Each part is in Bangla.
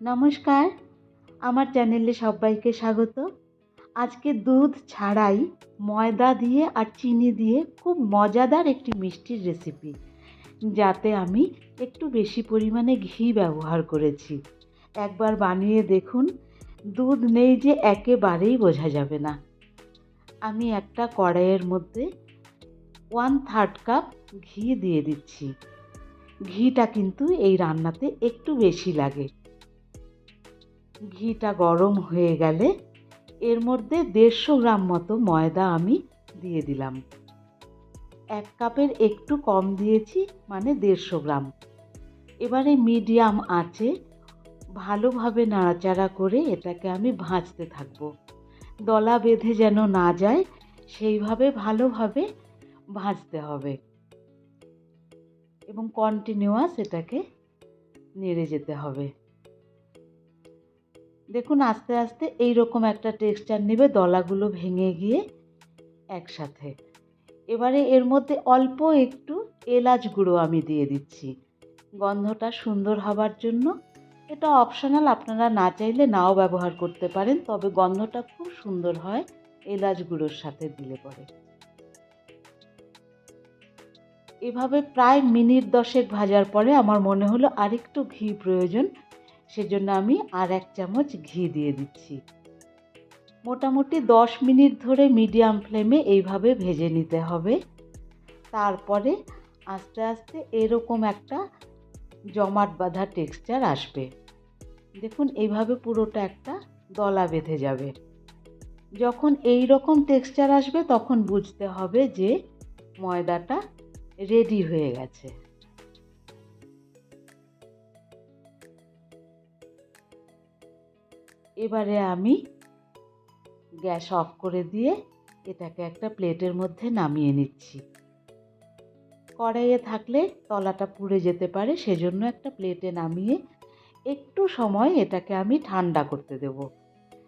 নমস্কার, আমার চ্যানেলে সবাইকে স্বাগত। আজকে দুধ ছাড়াই ময়দা দিয়ে আর চিনি দিয়ে খুব মজাদার একটি মিষ্টির রেসিপি যাতে আমি একটু বেশি পরিমাণে ঘি ব্যবহার করেছি। একবার বানিয়ে দেখুন, দুধ নেই যে একেবারেই বোঝা যাবে না। আমি একটা কড়াইয়ের মধ্যে ওয়ান থার্ড কাপ ঘি দিয়ে দিচ্ছি। ঘিটা কিন্তু এই রান্নাতে একটু বেশি লাগে। ঘিটা গরম হয়ে গেলে এর মধ্যে দেড়শো গ্রাম মতো ময়দা আমি দিয়ে দিলাম। এক কাপের একটু কম দিয়েছি মানে দেড়শো গ্রাম। এবারে মিডিয়াম আছে ভালোভাবে নাড়াচাড়া করে এটাকে আমি ভাজতে থাকব। দলা বেঁধে যেন না যায়, সেইভাবে ভালোভাবে ভাজতে হবে। এবং কন্টিনিউয়াস এটাকে নেড়ে যেতে হবে। দেখুন, আস্তে আস্তে এই রকম একটা টেক্সচার নেবে, দলাগুলো ভেঙে গিয়ে একসাথে। এবারে এর মধ্যে অল্প একটু এলাচ গুঁড়ো আমি দিয়ে দিচ্ছি। গন্ধটা সুন্দর হবার জন্য। এটা অপশনাল আপনারা না চাইলে নাও ব্যবহার করতে পারেন, তবে গন্ধটা খুব সুন্দর হয় এলাচ গুঁড়োর সাথে দিলে পরে। এভাবে প্রায় মিনিট দশেক ভাজার পরে আমার মনে হলো আরেকটু ঘি প্রয়োজন। সেজন্য আমি আর এক চামচ ঘি দিয়ে দিচ্ছি। মোটামুটি দশ মিনিট ধরে মিডিয়াম ফ্লেমে এইভাবে ভেজে নিতে হবে। তারপরে আস্তে আস্তে এরকম একটা জমাট বাঁধা টেক্সচার আসবে। দেখুন, এইভাবে পুরোটা একটা দলা বেঁধে যাবে। যখন এই রকম টেক্সচার আসবে, তখন বুঝতে হবে যে ময়দাটা রেডি হয়ে গেছে। এবারে আমি গ্যাস অফ করে দিয়ে এটাকে একটা প্লেটের মধ্যে নামিয়ে নিচ্ছি। কড়াইয়ে থাকলে তলাটা পুড়ে যেতে পারে, সেজন্য একটা প্লেটে নামিয়ে একটু সময় এটাকে আমি ঠান্ডা করতে দেব।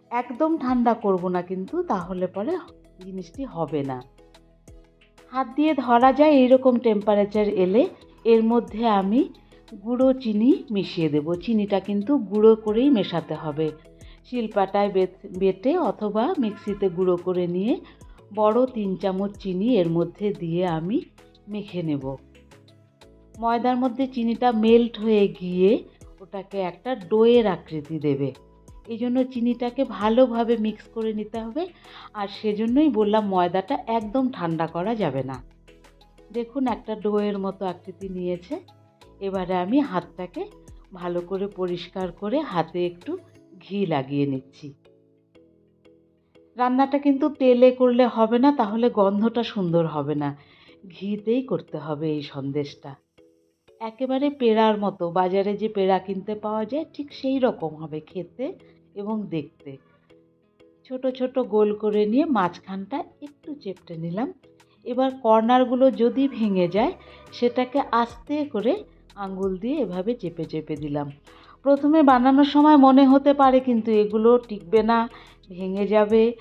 একদম ঠান্ডা করব না কিন্তু, তাহলে পরে জিনিসটি হবে না। হাত দিয়ে ধরা যায় এইরকম টেম্পারেচার এলে এর মধ্যে আমি গুঁড়ো চিনি মিশিয়ে দেব। চিনিটা কিন্তু গুঁড়ো করেই মেশাতে হবে। শিলপাটায় বেটে অথবা মিক্সিতে গুঁড়ো করে নিয়ে বড় তিন চামচ চিনি এর মধ্যে দিয়ে আমি মেখে নেব। ময়দার মধ্যে চিনিটা মেল্ট হয়ে গিয়ে ওটাকে একটা ডোয়ের আকৃতি দেবে। এই জন্য চিনিটাকে ভালোভাবে মিক্স করে নিতে হবে। আর সেজন্যই বললাম ময়দাটা একদম ঠান্ডা করা যাবে না। দেখুন একটা ডোয়ের মতো আকৃতি নিয়েছে। এবারে আমি হাতটাকে ভালো করে পরিষ্কার করে হাতে একটু ঘি লাগিয়ে নিচ্ছি। রান্নাটা কিন্তু তেলে করলে হবে না, তাহলে গন্ধটা সুন্দর হবে না। ঘিতেই করতে হবে এই সন্দেশটা। একেবারে পেড়ার মতো, বাজারে যে পেড়া কিনতে পাওয়া যায়, ঠিক সেই রকম হবে খেতে এবং দেখতে। ছোট ছোট গোল করে নিয়ে মাঝখানটা একটু চেপটে নিলাম। এবার কর্নারগুলো যদি ভেঙে যায়, সেটাকে আস্তে করে আঙ্গুল দিয়ে এভাবে চেপে চেপে দিলাম। প্রথমে বানানোর সময় মনে হতে পারে কিন্তু এগুলো টিকবে না, ভেঙে যাবে,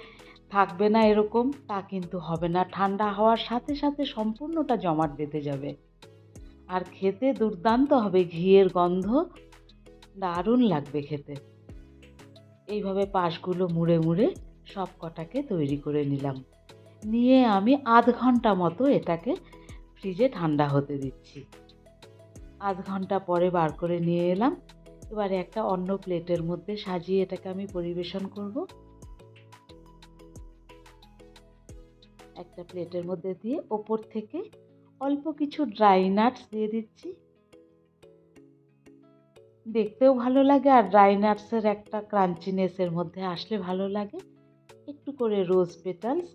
থাকবে না এরকম, তা কিন্তু হবে না। ঠান্ডা হওয়ার সাথে সাথে সম্পূর্ণটা জমাট বেঁধে যাবে। আর খেতে দুর্দান্ত হবে, ঘিয়ের গন্ধ দারুণ লাগবে খেতে। এইভাবে পাশগুলো মুড়ে মুড়ে সব কটাকে তৈরি করে নিলাম। নিয়ে আমি আধ ঘণ্টা মতো এটাকে ফ্রিজে ঠান্ডা হতে দিচ্ছি। আধ ঘণ্টা পরে বার করে নিয়ে এলাম। এবারে একটা অন্য প্লেটের মধ্যে সাজিয়ে এটাকে আমি পরিবেশন করব। একটা প্লেটের মধ্যে দিয়ে ওপর থেকে অল্প কিছু ড্রাই নাটস দিয়ে দিচ্ছি। দেখতেও ভালো লাগে আর ড্রাই নাটসের একটা ক্রাঞ্চিনেসের মধ্যে আসলে ভালো লাগে। একটু করে রোজ পেটালস,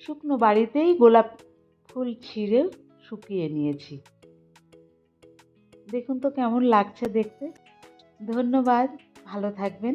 শুকনো বাড়িতেই গোলাপ ফুল ছিঁড়ে শুকিয়ে নিয়েছি। দেখুন তো কেমন লাগছে দেখতে। ধন্যবাদ ভালো থাকবেন।